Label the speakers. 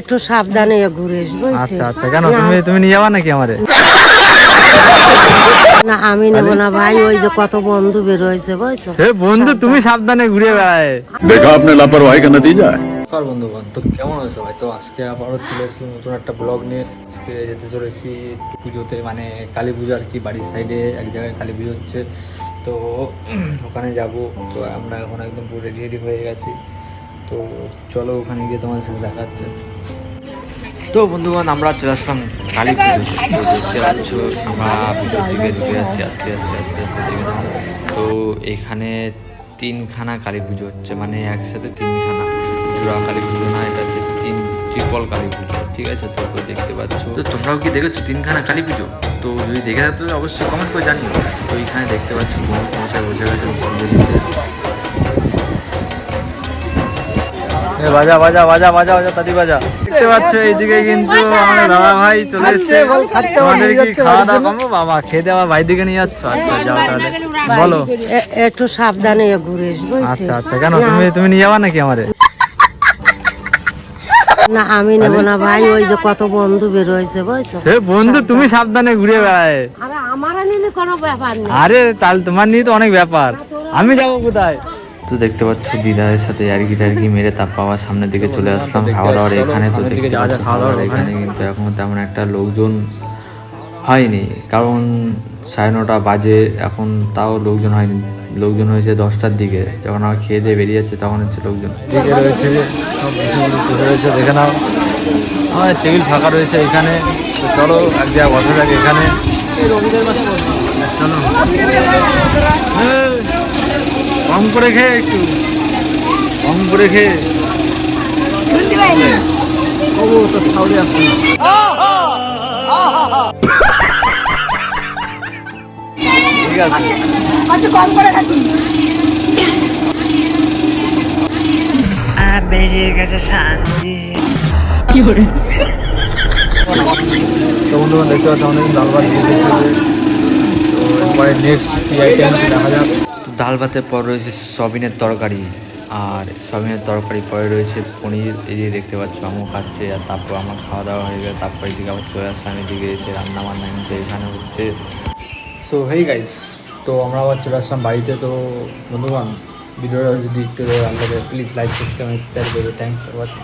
Speaker 1: একটু সাবধানে ঘুরে
Speaker 2: আচ্ছা আচ্ছা। কেন তুমি তুমি নিয়ে যাবা নাকি আমারে?
Speaker 1: না আমি নেব না ভাই ওই যে কত বন্ধু
Speaker 2: বন্ধু তুমি সাবধানে ঘুরে কেমন আছো ভাই? তো আজকে আবারও চলে নতুন একটা ব্লগ নিয়ে। আজকে যেতে চলেছি পুজোতে মানে কালী পুজো আর কি বাড়ির সাইডে এক জায়গায় কালী পুজো হচ্ছে। তো ওখানে যাব। তো আমরা এখন একদম পুরো রেডি রেডি হয়ে গেছি। তো চলো ওখানে গিয়ে তোমাদের সাথে দেখা হচ্ছে। তো বন্ধুগণ আমরা চলে আসলাম কালী পুজো দেখতে পাচ্ছ আমরা পুজোর দিকে ঢুকে যাচ্ছি আস্তে আস্তে আস্তে আস্তে দেখে তো এখানে তিনখানা কালী পুজো হচ্ছে মানে একসাথে তিনখানা। চূড়া কালী পুজো না এটা হচ্ছে তিন ত্রিপল কালী পুজো ঠিক আছে? তো তো দেখতে পাচ্ছ। তো তোমরাও কি দেখেছ তিনখানা কালী পুজো? তো যদি দেখে থাকো তো অবশ্যই কমেন্ট করে জানিও। তো এখানে দেখতে পাচ্ছ বন্ধু মশাই বসে গেছে বাজা বাজা বাজা বাজা বাজা তালি বাজা। দেখতে পাচ্ছ এইদিকে কিন্তু আমাদের দাদা ভাই চলে এসেছে। আমাদের কি খাওয়া দাওয়া কমো বাবা খেয়ে দেওয়া ভাই দিকে নিয়ে যাচ্ছ। আচ্ছা যাও তাহলে। বলো।
Speaker 1: একটু সাবধানে
Speaker 2: আচ্ছা আচ্ছা কেন? তুমি তুমি নিয়ে যাবা নাকি আমারে?
Speaker 1: না আমি নেব না ভাই ওই যে কত বন্ধু বের হয়েছে বুঝছ?
Speaker 2: হে বন্ধু তুমি সাবধানে ঘুরে বেড়ায়।
Speaker 1: আরে আমার নিলে কোনো ব্যাপার নেই।
Speaker 2: আরে তাহলে তোমার নিয়ে তো অনেক ব্যাপার। আমি যাব কোথায়? তো দেখতে পাচ্ছ দিদারের সাথে আরকি টারকি মেরে তারপর আবার সামনের দিকে চলে আসলাম। খাওয়া দাওয়ার এখানে তো দেখতে পাচ্ছ খাওয়া দাওয়ার এখানে কিন্তু এখন তেমন একটা লোকজন হয়নি। কারণ সাড়ে নটা বাজে এখন তাও লোকজন হয়নি। লোকজন হয়েছে দশটার দিকে। যখন আমার খেয়ে দিয়ে বেরিয়ে যাচ্ছে তখন হচ্ছে লোকজন। দিকে রয়েছে সব বসে রয়েছে। দেখে নাও। আমার টেবিল ফাঁকা রয়েছে এখানে। চলো এক জায়গায় বসা যাক এখানে। চলো। কম করে খেয়ে একটু। কম করে খেয়ে। ও তো সাউরি আসছে ঠিক আছে। তো বন্ধুগণ দেখতে পাচ্ছি অনেক দিয়েছে। তো এরপরে নেক্সট কি আইটেম দেখা যাক। ডাল ভাতের পর রয়েছে সবিনের তরকারি। আর সবিনের তরকারি পরে রয়েছে পনির। এই যে দেখতে পাচ্ছ আমও খাচ্ছে আর তারপর আমার খাওয়া দাওয়া হয়ে গেলে। তারপর এদিকে আবার চলে আসলাম, এদিকে এসে রান্না বান্না কিন্তু এখানে হচ্ছে। সো হেই গাইস তো আমরা আবার চলে আসলাম বাড়িতে। তো বন্ধুবান ভিডিওটা যদি একটু প্লিজ লাইক সাবস্ক্রাইব শেয়ার করবে থ্যাংকস ফর ওয়াচিং